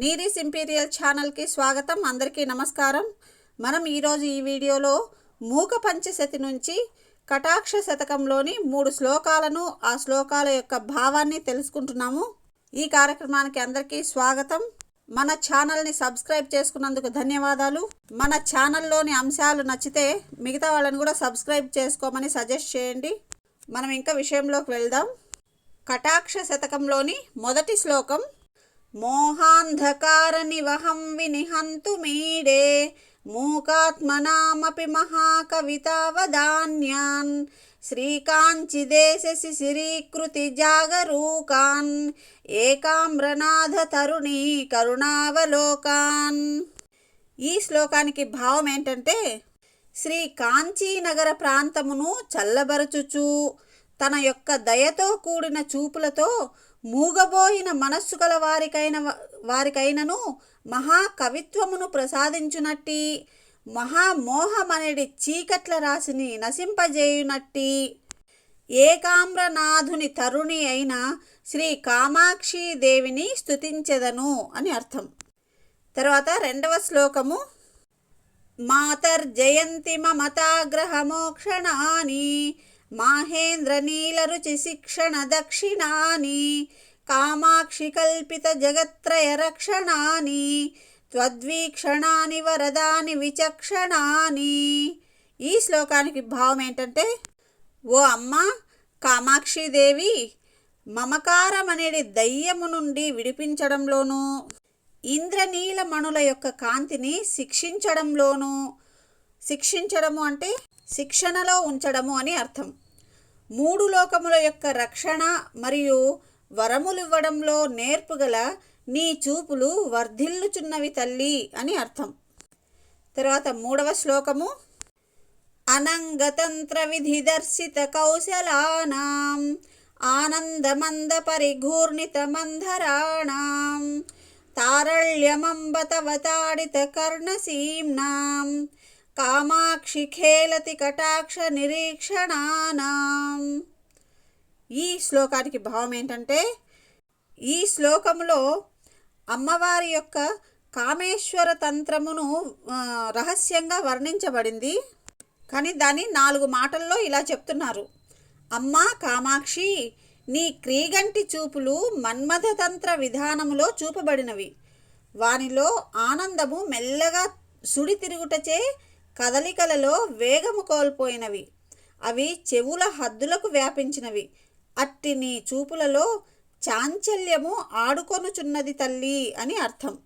నీరీస్ imperial ఛానల్కి స్వాగతం. అందరికీ నమస్కారం. మనం ఈరోజు ఈ వీడియోలో మూక పంచశతి నుంచి కటాక్ష శతకంలోని మూడు శ్లోకాలను ఆ శ్లోకాల యొక్క భావాన్ని తెలుసుకుంటున్నాము. ఈ కార్యక్రమానికి అందరికీ స్వాగతం. మన ఛానల్ని సబ్స్క్రైబ్ చేసుకున్నందుకు ధన్యవాదాలు. మన ఛానల్లోని అంశాలు నచ్చితే మిగతా వాళ్ళని కూడా సబ్స్క్రైబ్ చేసుకోమని సజెస్ట్ చేయండి. మనం ఇంకా విషయంలోకి వెళ్దాం. కటాక్ష శతకంలోని మొదటి శ్లోకం మోహాంధకార నివహం వినిహంతు మీడే. మూకాత్మనామపి మహాకవితావదాన్యాన్ శ్రీకాంచిదేశ శిశిరీకృతి జాగరూకాన్. ఏకామ్రనాథ తరుణి కరుణావలోకాన్. ఈ శ్లోకానికి భావం ఏంటంటే శ్రీ కాంచీనగర ప్రాంతమును చల్లబరచుచు తన యొక్క దయతో కూడిన చూపులతో మూగబోయిన మనస్సు గల వారికైన వారికైనను మహాకవిత్వమును ప్రసాదించునట్టి మహామోహమనేది చీకట్ల రాశిని నశింపజేయునట్టి. ఏకామ్రనాథుని తరుణి అయిన శ్రీ కామాక్షి దేవిని స్తుతించెదను అని అర్థం. తర్వాత రెండవ శ్లోకము మాతర్జయంతి మమతాగ్రహమోక్షణాని మహేంద్ర నీల రుచి శిక్షణ దక్షిణాని కామాక్షి కల్పిత జగత్రయ రక్షణాని త్వద్వీక్షణాని వరదాని విచక్షణాని. ఈ శ్లోకానికి భావం ఏంటంటే ఓ అమ్మ కామాక్షిదేవి మమకారం అనేది దయ్యము నుండి విడిపించడంలోనూ ఇంద్రనీలమణుల యొక్క కాంతిని శిక్షించడంలోనూ శిక్షించడము అంటే శిక్షణలో ఉంచడము అని అర్థం. మూడు లోకముల యొక్క రక్షణ మరియు వరములివ్వడంలో నేర్పుగల నీ చూపులు వర్ధిల్లుచున్నవి తల్లి అని అర్థం. తర్వాత మూడవ శ్లోకము అనంగతంత్ర విధి దర్శిత కౌశలానాం ఆనందమంద పరిఘూర్ణిత మంధరాణాం తారళ్యమంబతవతాడిత కర్ణసీమ్నాం కామాక్షి ఖేలతి కటాక్ష నిరీక్షణానాం. ఈ శ్లోకానికి భావం ఏంటంటే ఈ శ్లోకంలో అమ్మవారి యొక్క కామేశ్వర తంత్రమును రహస్యంగా వర్ణించబడింది. కానీ దాన్ని నాలుగు మాటల్లో ఇలా చెప్తున్నారు. అమ్మా కామాక్షి నీ క్రీగంటి చూపులు మన్మథతంత్ర విధానములో చూపబడినవి. వానిలో ఆనందము మెల్లగా సుడి తిరుగుటచే కదలికలలో వేగము కోల్పోయినవి. అవి చెవుల హద్దులకు వ్యాపించినవి. అట్టి నీ చూపులలో చాంచల్యము ఆడుకొనుచున్నది తల్లి అని అర్థం.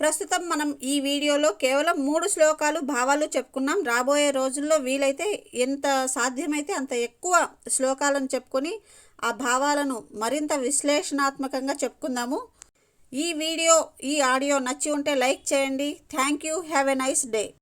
ప్రస్తుతం మనం ఈ వీడియోలో కేవలం మూడు శ్లోకాలు భావాలు చెప్పుకున్నాం. రాబోయే రోజుల్లో వీలైతే ఎంత సాధ్యమైతే అంత ఎక్కువ శ్లోకాలను చెప్పుకొని ఆ భావాలను మరింత విశ్లేషణాత్మకంగా చెప్పుకుందాము. ఈ వీడియో ఈ ఆడియో నచ్చి ఉంటే లైక్ చేయండి. Thank you. Have a nice day.